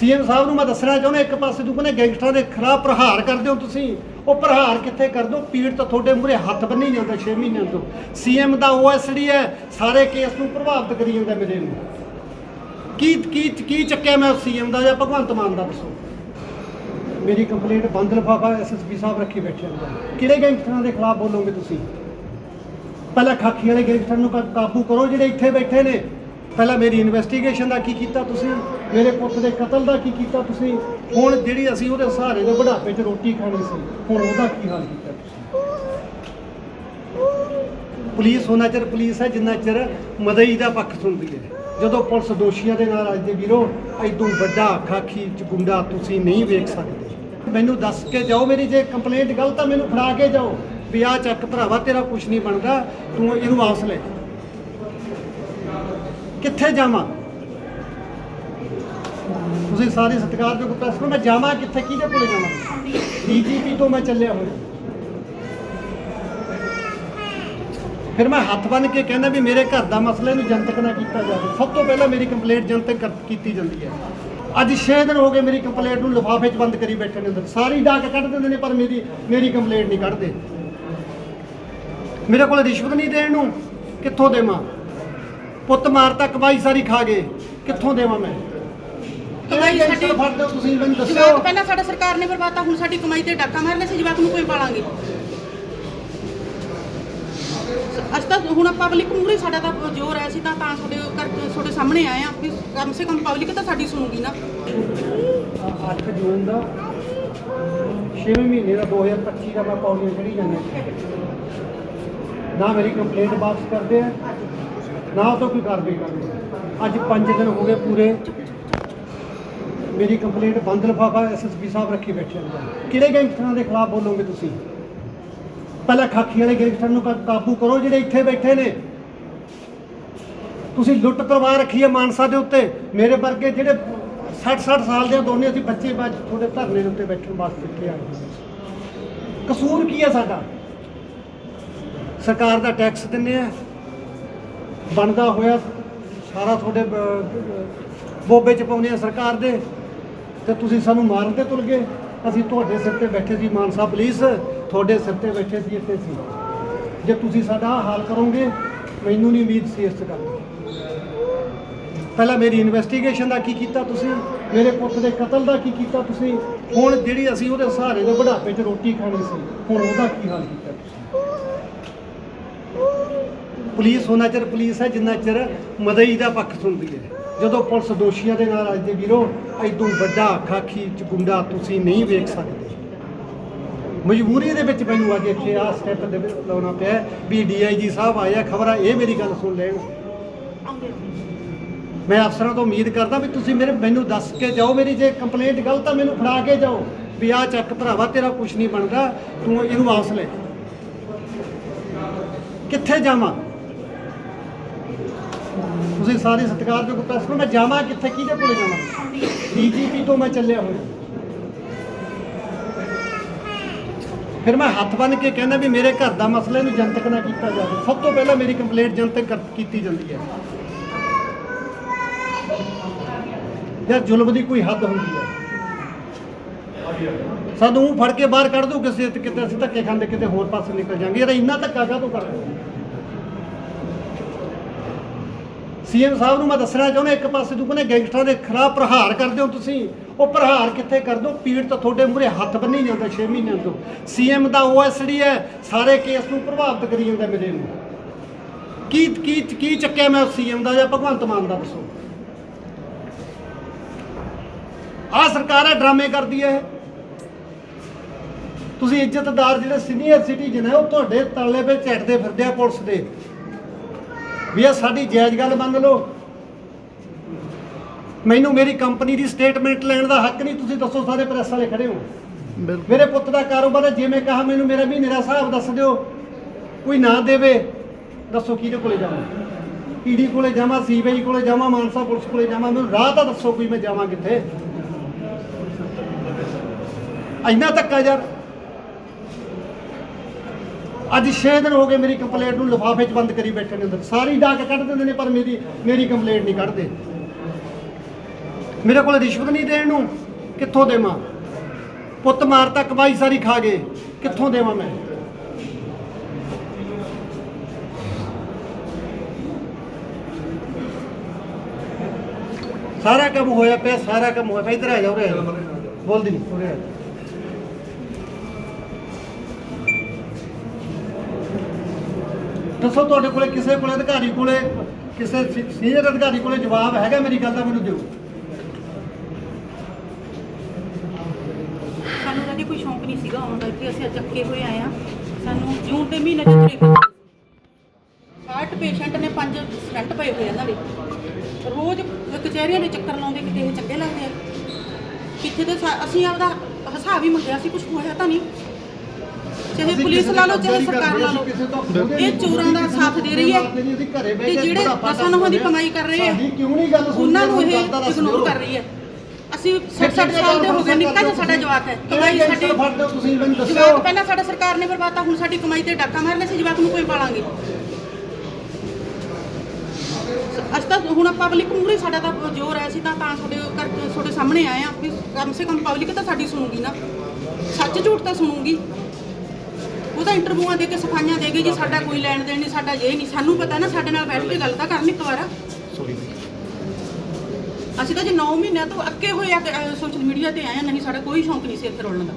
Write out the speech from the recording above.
CM ਸਾਹਿਬ ਨੂੰ ਮੈਂ ਦੱਸਣਾ ਚਾਹੁੰਦਾ, ਇੱਕ ਪਾਸੇ ਤੂੰ ਕਹਿੰਦੇ ਗੈਂਗਸਟਰਾਂ ਦੇ ਖਿਲਾਫ ਪ੍ਰਹਾਰ ਕਰਦੇ ਹੋ ਤੁਸੀਂ, ਉਹ ਪ੍ਰਹਾਰ ਕਿੱਥੇ ਕਰ ਦੋ ਪੀੜ ਤਾਂ ਤੁਹਾਡੇ ਮੂਹਰੇ ਹੱਥ ਬੰਨੀ ਜਾਂਦਾ 6 ਮਹੀਨਿਆਂ ਤੋਂ। ਸੀਐਮ ਦਾ ਓਐਸਡੀ ਹੈ, ਸਾਰੇ ਕੇਸ ਨੂੰ ਪ੍ਰਭਾਵਿਤ ਕਰੀ ਜਾਂਦਾ ਮੇਰੇ ਨੂੰ। ਕੀ ਕੀ ਕੀ ਚੱਕਿਆ ਮੈਂ ਸੀਐਮ ਦਾ ਜਾਂ ਭਗਵੰਤ ਮਾਨ ਦਾ ਦੱਸੋ? ਮੇਰੀ ਕੰਪਲੇਂਟ ਬੰਦ ਲਫਾਫਾ ਐਸਐਸਪੀ ਸਾਹਿਬ ਰੱਖੀ ਬੈਠੇ ਅੰਦਰ ਕਿਹੜੇ ਗੈਂਗਸਟਰਾਂ ਦੇ ਖਿਲਾਫ ਬੋਲੋਗੇ ਤੁਸੀਂ? ਪਹਿਲਾਂ ਖਾਕੀ ਵਾਲੇ ਗੈਂਗਸਟਰ ਨੂੰ ਕਾ- ਕਾਬੂ ਕਰੋ ਜਿਹੜੇ ਇੱਥੇ ਬੈਠੇ ਨੇ। ਪਹਿਲਾਂ ਮੇਰੀ ਇਨਵੈਸਟੀਗੇਸ਼ਨ ਦਾ ਕੀ ਕੀਤਾ ਤੁਸੀਂ? ਮੇਰੇ ਪੁੱਤ ਦੇ ਕਤਲ ਦਾ ਕੀ ਕੀਤਾ ਤੁਸੀਂ? ਹੁਣ ਜਿਹੜੀ ਅਸੀਂ ਉਹਦੇ ਸਹਾਰੇ ਦੇ ਬੁਢਾਪੇ 'ਚ ਰੋਟੀ ਖਾਣੀ ਸੀ, ਹੁਣ ਉਹਦਾ ਕੀ ਹਾਲ ਕੀਤਾ ਤੁਸੀਂ? ਪੁਲਿਸ ਉਹਨਾਂ ਚਿਰ ਪੁਲਿਸ ਹੈ, ਜਿੰਨਾ ਚਿਰ ਮਦਈ ਦਾ ਪੱਖ ਸੁਣਦੀ ਹੈ। ਜਦੋਂ ਪੁਲਿਸ ਦੋਸ਼ੀਆਂ ਦੇ ਨਾਲ ਅੱਜ ਦੇ ਵੀਰੋ, ਐਦੋਂ ਵੱਡਾ ਖਾਖੀ ਚ ਤੁਸੀਂ ਨਹੀਂ ਵੇਖ ਸਕਦੇ। ਮੈਨੂੰ ਦੱਸ ਕੇ ਜਾਓ ਮੇਰੀ, ਜੇ ਕੰਪਲੇਂਟ ਗਲਤ ਆ, ਮੈਨੂੰ ਫੜਾ ਕੇ ਜਾਓ। ਵੀ ਆ ਚੱਕ ਭਰਾਵਾ, ਤੇਰਾ ਕੁਝ ਨਹੀਂ ਬਣਦਾ, ਤੂੰ ਇਹਨੂੰ ਵਾਪਸ ਲੈ ਕਿੱਥੇ ਜਾਵਾਂ? ਤੁਸੀਂ ਸਾਰੇ ਸਤਿਕਾਰਯੋਗ ਪ੍ਰੈਸ ਨੂੰ, ਮੈਂ ਜਾਵਾਂ ਕਿੱਥੇ, ਕਿਹਦੇ ਕੋਲੇ ਜਾਵਾਂ? ਡੀਜੀਪੀ ਤੋਂ ਮੈਂ ਚੱਲਿਆ ਹੋਇਆ ਫਿਰ ਮੈਂ ਹੱਥ ਬੰਨ ਕੇ ਕਹਿੰਦਾ ਵੀ ਮੇਰੇ ਘਰ ਦਾ ਮਸਲਾ ਨੂੰ ਜਨਤਕ ਨਾ ਕੀਤਾ ਜਾਵੇ। ਸਭ ਤੋਂ ਪਹਿਲਾਂ ਮੇਰੀ ਕੰਪਲੇਂਟ ਜਨਤਕ ਕੀਤੀ ਜਾਂਦੀ ਹੈ। ਅੱਜ 6 ਦਿਨ ਹੋ ਗਏ ਮੇਰੀ ਕੰਪਲੇਂਟ ਨੂੰ ਲਿਫਾਫੇ 'ਚ ਬੰਦ ਕਰੀ ਬੈਠੇ ਨੇ ਅੰਦਰ। ਸਾਰੀ ਡਾਕ ਕੱਢ ਦਿੰਦੇ ਨੇ, ਪਰ ਮੇਰੀ ਮੇਰੀ ਕੰਪਲੇਂਟ ਨਹੀਂ ਕੱਢਦੇ। ਮੇਰੇ ਕੋਲ ਰਿਸ਼ਵਤ ਨਹੀਂ ਦੇਣ ਨੂੰ। ਕਿੱਥੋਂ ਦੇਵਾਂ? ਪੁੱਤ ਮਾਰਤਾ ਕਮਾਈ ਸਾਰੀ ਖਾ ਗਏ। ਕਿੱਥੋਂ ਦੇਵਾਂ ਮੈਂ? ਕਮਾਈ ਕਿਹੜੇ ਸਾਡੀ ਗੈਂਗਸਟਰ ਫੜਦੇ ਹੋ ਤੁਸੀਂ ਮੈਨੂੰ ਜਵਾਕ ਦੱਸੋ ਪਹਿਲਾਂ ਸਾਡਾ ਸਰਕਾਰ ਨੇ ਬਰਬਾਤਾ ਹੁਣ ਸਾਡੀ ਕਮਾਈ ਤੇ ਡਾਕਾ ਮਾਰਨੇ ਸੀ ਜਵਾਕ ਨੂੰ ਕੋਈ ਪਾਲਾਂਗੇ। ਅੱਜ ਤਾਂ ਹੁਣ ਪਬਲਿਕ ਮੂਰੇ ਸਾਡਾ ਤਾਂ ਜ਼ੋਰ ਹੈ ਅਸੀਂ ਤਾਂ ਤਾਂ ਤੁਹਾਡੇ ਕਰ ਤੁਹਾਡੇ ਸਾਹਮਣੇ ਆਏ ਆ ਵੀ ਕਮ ਸੇ ਕਮ ਪਬਲਿਕ ਤਾਂ ਸਾਡੀ ਸੁਣੂਗੀ ਨਾ। 8 ਜੂਨ ਦਾ 6 ਮਹੀਨੇ ਦਾ 2025 ਦਾ ਮੈਂ ਪੌੜੀਆਂ ਚੜੀ ਜਾਂਦਾ ਨਾ ਮੇਰੀ ਕੰਪਲੇਂਟ ਵਾਪਸ ਕਰਦੇ ਆ ਨਾ ਉਹ ਤੋਂ ਕੋਈ ਕਾਰਵਾਈ ਕਰਦੇ ਆ। ਅੱਜ 5 ਦਿਨ ਹੋ ਗਏ ਪੂਰੇ। ਮੇਰੀ ਕੰਪਲੇਂਟ ਬੰਦ ਲਫਾਫਾ ਐਸਐਸਪੀ ਸਾਹਿਬ ਰੱਖੀ ਬੈਠੇ ਅੰਦਰ ਕਿਹੜੇ ਗੈਂਗਸਟਰਾਂ ਦੇ ਖਿਲਾਫ ਬੋਲੋਗੇ ਤੁਸੀਂ? ਪਹਿਲਾਂ ਖਾਕੀ ਵਾਲੇ ਗੈਂਗਸਟਰ ਨੂੰ ਕਾ- ਕਾਬੂ ਕਰੋ ਜਿਹੜੇ ਇੱਥੇ ਬੈਠੇ ਨੇ। ਤੁਸੀਂ ਲੁੱਟ ਕਰਵਾ ਰੱਖੀ ਹੈ ਮਾਨਸਾ ਦੇ ਉੱਤੇ। ਮੇਰੇ ਵਰਗੇ ਜਿਹੜੇ 60 60 ਸਾਲ ਦੇ ਦੋਨੇ ਅਸੀਂ ਬੱਚੇ ਬਾਅਦ ਤੁਹਾਡੇ ਧਰਨੇ ਦੇ ਉੱਤੇ ਬੈਠਣ ਵਾਸਤੇ ਇੱਥੇ ਆਏ ਹੋਏ ਕਸੂਰ ਕੀ ਹੈ ਸਾਡਾ? ਸਰਕਾਰ ਦਾ ਟੈਕਸ ਦਿੰਨੇ ਆ। ਬਣਦਾ ਹੋਇਆ ਸਾਰਾ ਤੁਹਾਡੇ ਬੋਬੇ ਚ ਪਾਉਂਦੇ ਆ ਸਰਕਾਰ ਦੇ। ਤੇ ਤੁਸੀਂ ਸਾਨੂੰ ਮਾਰਨ ਤੇ ਤੁਲ ਗਏ। ਅਸੀਂ ਤੁਹਾਡੇ ਸਿਰ ਤੇ ਬੈਠੇ ਸੀ ਮਾਨਸਾ ਪੁਲਿਸ ਤੁਹਾਡੇ ਸਿਰ ਤੇ ਬੈਠੇ ਸੀ, ਇੱਥੇ ਸੀ। ਜੇ ਤੁਸੀਂ ਸਾਡਾ ਹਾਲ ਕਰੋਗੇ, ਮੈਨੂੰ ਨਹੀਂ ਉਮੀਦ ਸੀ ਇਸ ਗੱਲ ਪਹਿਲਾਂ ਮੇਰੀ ਇਨਵੈਸਟੀਗੇਸ਼ਨ ਦਾ ਕੀ ਕੀਤਾ ਤੁਸੀਂ? ਮੇਰੇ ਪੁੱਤ ਦੇ ਕਤਲ ਦਾ ਕੀ ਕੀਤਾ ਤੁਸੀਂ? ਹੁਣ ਜਿਹੜੀ ਅਸੀਂ ਉਹਦੇ ਸਹਾਰੇ ਦੇ ਬੁਢਾਪੇ 'ਚ ਰੋਟੀ ਖਾਣੀ ਸੀ, ਹੁਣ ਉਹਦਾ ਕੀ ਹਾਲ ਕੀਤਾ ਤੁਸੀਂ? ਪੁਲਿਸ ਉਹਨਾਂ ਚਿਰ ਪੁਲਿਸ ਹੈ, ਜਿੰਨਾ ਚਿਰ ਮਦਈ ਦਾ ਪੱਖ ਸੁਣਦੀ ਹੈ। ਜਦੋਂ ਪੁਲਿਸ ਦੋਸ਼ੀਆਂ ਦੇ ਨਾਲ ਅੱਜ ਦੇ ਵੀਰੋ, ਐਦੋਂ ਵੱਡਾ ਖਾਖੀ ਚ ਤੁਸੀਂ ਨਹੀਂ ਵੇਖ ਸਕਦੇ। ਮਜਬੂਰੀ ਦੇ ਵਿੱਚ ਮੈਨੂੰ ਅੱਜ ਇੱਥੇ ਆ ਸਟੈਪ ਦੇ ਵਿੱਚ ਲਾਉਣਾ ਪਿਆ ਹੈ ਵੀ ਡੀਆਈਜੀ ਸਾਹਿਬ ਆਇਆ ਖਬਰ ਆ ਇਹ ਮੇਰੀ ਗੱਲ ਸੁਣ ਲੈਣ। ਮੈਂ ਅਫਸਰਾਂ ਤੋਂ ਉਮੀਦ ਕਰਦਾ ਵੀ ਤੁਸੀਂ ਮੇਰੇ ਮੈਨੂੰ ਦੱਸ ਕੇ ਜਾਓ ਮੇਰੀ ਜੇ ਕੰਪਲੇਂਟ ਗਲਤ ਆ, ਮੈਨੂੰ ਫੜਾ ਕੇ ਜਾਓ। ਵੀ ਆ ਚੱਕ ਭਰਾਵਾ, ਤੇਰਾ ਕੁਝ ਨਹੀਂ ਬਣਦਾ, ਤੂੰ ਇਹਨੂੰ ਵਾਪਸ ਲੈ ਕਿੱਥੇ ਜਾਵਾਂ? ਤੁਸੀਂ ਸਾਰੇ ਸਤਿਕਾਰਯੋਗ ਪ੍ਰੈਸ ਨੂੰ ਮੈਂ ਜਾਵਾਂ ਕਿੱਥੇ, ਕਿਹਦੇ ਕੋਲੇ ਜਾਵਾਂ? ਡੀਜੀਪੀ ਤੋਂ ਮੈਂ ਚੱਲਿਆ ਹੋਇਆ ਫਿਰ ਮੈਂ ਹੱਥ ਬੰਨ ਕੇ ਕਹਿੰਦਾ ਵੀ ਮੇਰੇ ਘਰ ਦਾ ਮਸਲਾ ਇਹਨੂੰ ਜਨਤਕ ਨਾ ਕੀਤਾ ਜਾਵੇ। ਸਭ ਤੋਂ ਪਹਿਲਾਂ ਮੇਰੀ ਕੰਪਲੇਂਟ ਜਨਤਕ ਕੀਤੀ ਜਾਂਦੀ ਹੈ। ਯਾਰ ਜ਼ੁਲਮ ਦੀ ਕੋਈ ਹੱਦ ਹੁੰਦੀ ਹੈ। ਸਾਨੂੰ ਫੜ ਕੇ ਬਾਹਰ ਕੱਢ ਦੋ, ਕਿਸੇ ਕਿਤੇ ਅਸੀਂ ਧੱਕੇ ਖਾਂਦੇ, ਕਿਤੇ ਹੋਰ ਪਾਸੇ ਨਿਕਲ ਜਾਾਂਗੇ। ਯਾਰ ਇੰਨਾ ਧੱਕਾ ਕਾਹਤੋਂ ਕਰ ਰਹੇ ਸੀਐਮ ਸਾਹਿਬ ਨੂੰ ਮੈਂ ਦੱਸਣਾ ਚਾਹੁੰਦਾ, ਇੱਕ ਪਾਸੇ ਤੂੰ ਕਹਿੰਦੇ ਗੈਂਗਸਟਰਾਂ ਦੇ ਖਿਲਾਫ ਪ੍ਰਹਾਰ ਕਰਦੇ ਹੋ ਤੁਸੀਂ, ਉਹ ਪ੍ਰਹਾਰ ਕਿੱਥੇ ਕਰ ਦੋ ਪੀੜ ਤਾਂ ਤੁਹਾਡੇ ਮੂਹਰੇ ਹੱਥ ਬੰਨੀ ਜਾਂਦਾ 6 ਮਹੀਨਿਆਂ ਤੋਂ। ਸੀਐਮ ਦਾ ਓਐਸਡੀ ਹੈ, ਸਾਰੇ ਕੇਸ ਨੂੰ ਪ੍ਰਭਾਵਿਤ ਕਰੀ ਜਾਂਦਾ ਮੇਰੇ ਨੂੰ ਕੀ ਕੀ ਕੀ ਚੱਕਿਆ ਮੈਂ ਸੀਐਮ ਦਾ ਜਾਂ ਭਗਵੰਤ ਮਾਨ ਦਾ ਦੱਸੋ? ਆ ਸਰਕਾਰ ਹੈ, ਡਰਾਮੇ ਕਰਦੀ ਹੈ ਤੁਸੀਂ ਇੱਜ਼ਤਦਾਰ ਜਿਹੜੇ ਸੀਨੀਅਰ ਸਿਟੀਜ਼ਨ ਹੈ, ਉਹ ਤੁਹਾਡੇ ਤਾਲੇ 'ਤੇ ਝੱਟਦੇ ਫਿਰਦੇ ਆ ਪੁਲਿਸ ਦੇ। ਵੀ ਇਹ ਸਾਡੀ ਜਾਇਜ਼ ਗੱਲ ਮੰਨ ਲਓ। ਮੈਨੂੰ ਮੇਰੀ ਕੰਪਨੀ ਦੀ ਸਟੇਟਮੈਂਟ ਲੈਣ ਦਾ ਹੱਕ ਨਹੀਂ ਤੁਸੀਂ ਦੱਸੋ ਸਾਰੇ ਪ੍ਰੈਸ ਵਾਲੇ ਖੜੇ ਹੋ। ਮੇਰੇ ਪੁੱਤ ਦਾ ਕਾਰੋਬਾਰ ਹੈ ਜਿਵੇਂ ਕਹਾ ਮੈਨੂੰ ਮੇਰਾ ਮਹੀਨੇ ਦਾ ਹਿਸਾਬ ਦੱਸ ਦਿਓ ਕੋਈ ਨਾ ਦੇਵੇ ਦੱਸੋ ਕਿਹਦੇ ਕੋਲੇ ਜਾਵਾਂ? ਈਡੀ ਕੋਲੇ ਜਾਵਾਂ ਸੀਬੀਆਈ ਕੋਲੇ ਜਾਵਾਂ ਮਾਨਸਾ ਪੁਲਿਸ ਕੋਲੇ ਜਾਵਾਂ ਮੈਨੂੰ ਰਾਹ ਤਾਂ ਦੱਸੋ ਕੋਈ ਮੈਂ ਜਾਵਾਂ ਕਿੱਥੇ। ਇੰਨਾ ਧੱਕਾ ਯਾਰ। ਅੱਜ 6 ਦਿਨ ਹੋ ਗਏ ਮੇਰੀ ਕੰਪਲੇਂਟ ਨੂੰ ਲਿਫਾਫੇ 'ਚ ਬੰਦ ਕਰੀ ਬੈਠੇ ਨੇ ਅੰਦਰ। ਸਾਰੀ ਡਾਕ ਕੱਢ ਦਿੰਦੇ ਨੇ, ਪਰ ਮੇਰੀ ਮੇਰੀ ਕੰਪਲੇਂਟ ਨਹੀਂ ਕੱਢਦੇ। ਮੇਰੇ ਕੋਲ ਰਿਸ਼ਵਤ ਨਹੀਂ ਦੇਣ ਨੂੰ। ਕਿੱਥੋਂ ਦੇਵਾਂ? ਪੁੱਤ ਮਾਰਤਾ ਕਮਾਈ ਸਾਰੀ ਖਾ ਗਏ। ਕਿੱਥੋਂ ਦੇਵਾਂ ਮੈਂ? ਸਾਰਾ ਕੰਮ ਹੋਇਆ ਪਿਆ, ਸਾਰਾ ਕੰਮ ਹੋਇਆ ਪਿਆ। ਇੱਧਰ ਆ ਜਾ, ਉਰੇ ਬੋਲਦੀ ਉਰੇ ਆ ਦੱਸੋ ਤੁਹਾਡੇ ਕੋਲੇ ਕਿਸੇ ਕੋਲੇ ਅਧਿਕਾਰੀ ਕੋਲੇ, ਕਿਸੇ ਸੀਨੀਅਰ ਅਧਿਕਾਰੀ ਕੋਲੇ ਜਵਾਬ ਹੈਗਾ ਮੇਰੀ ਗੱਲ ਦਾ ਮੈਨੂੰ ਦਿਓ। ਸਾਨੂੰ ਤਾਂ ਕੋਈ ਸ਼ੌਂਕ ਨਹੀਂ ਸੀਗਾ ਆਉਣ ਦਾ ਇੱਥੇ ਅਸੀਂ ਅੱਜ ਹੋਏ ਆਏ ਆ ਸਾਨੂੰ ਜੂਨ ਦੇ ਮਹੀਨੇ ਚ ਤੁਰੇ ਫਿਰਦੇ ਸੀ। ਪੇਸ਼ੈਂਟ ਨੇ ਪੰਜ ਸਟੰਟ ਪਏ ਹੋਏ ਇਹਨਾਂ ਦੇ। ਰੋਜ਼ ਕਚਹਿਰੀਆਂ ਦੇ ਚੱਕਰ ਲਾਉਂਦੇ, ਕਿਤੇ ਇਹ ਚੰਗੇ ਲੱਗਦੇ ਆ। ਕਿੱਥੇ ਤੇ ਅਸੀਂ ਆਪਦਾ ਹਿਸਾਬ ਹੀ ਮੰਗਿਆ ਸੀ ਕੁਝ ਹੋਇਆ ਤਾਂ ਨਹੀਂ। ਚਾਹੇ ਪੁਲਿਸ ਲਾ ਲਓ ਚਾਹੇ ਸਰਕਾਰ ਲਾ ਲਓ। ਇਹ ਚੋਰਾਂ ਦਾ ਸਾਥ ਦੇ ਰਹੀ ਹੈ ਤੇ ਜਿਹੜੇ ਦਸਾਂ ਨੌਹਾਂ ਦੀ ਕਮਾਈ ਕਰ ਰਹੇ ਸੁਣਦੇ? ਉਹਨਾਂ ਨੂੰ ਇਹ ਇਗਨੋਰ। ਕਰ ਰਹੀ ਹੈ। ਅਸੀਂ 60 ਸਾਲ ਦੇ ਹੋ ਗਏ ਨਿੱਕਾ ਜਿਹਾ ਸਾਡਾ ਜਵਾਕ ਹੈ। ਕਮਾਈ ਸਾਡੀ ਹੋ ਜਵਾਕ ਪਹਿਲਾਂ ਸਾਡਾ ਸਰਕਾਰ ਨੇ ਬਰਬਾਦਤਾ ਹੁਣ ਸਾਡੀ ਕਮਾਈ ਤੇ ਡਾਕਾ ਮਾਰਨੇ ਸੀ ਜਵਾਕ ਨੂੰ ਕੋਈ ਪਾਲਾਂਗੇ। ਅੱਜ ਤਾਂ ਹੁਣ ਪਬਲਿਕ ਮੂਹਰੇ ਸਾਡਾ ਤਾਂ ਜ਼ੋਰ ਹੈ ਅਸੀਂ ਤਾਂ ਤਾਂ ਤੁਹਾਡੇ ਤੁਹਾਡੇ ਸਾਹਮਣੇ ਆਏ ਆ ਵੀ ਕਮ ਸੇ ਕਮ ਪਬਲਿਕ ਤਾਂ ਸਾਡੀ ਸੁਣੂਗੀ ਨਾ। ਸੱਚ ਝੂਠ ਤਾਂ ਸੁਣੂਗੀ। ਉਹ ਤਾਂ ਇੰਟਰਵਿਊਆਂ ਦੇ ਕੇ ਸਫਾਈਆਂ ਦੇ ਜੀ ਸਾਡਾ ਕੋਈ ਲੈਣ ਦੇਣ ਨਹੀਂ ਸਾਡਾ ਇਹ ਨਹੀਂ। ਸਾਨੂੰ ਪਤਾ ਨਾ ਸਾਡੇ ਨਾਲ ਬੈਠ ਕੇ ਗੱਲ ਤਾਂ ਕਰਨੀ ਇੱਕ ਵਾਰ। ਅਸੀਂ ਤਾਂ ਜੇ 9 ਮਹੀਨਿਆਂ ਤੋਂ ਅੱਕੇ ਹੋਏ ਆ ਸੋਸ਼ਲ ਮੀਡੀਆ ਤੇ ਆਏ ਆ ਨਹੀਂ ਸਾਡਾ ਕੋਈ ਸ਼ੌਂਕ ਨਹੀਂ ਸੀ ਇੱਥੇ ਰੋਲਣ ਦਾ।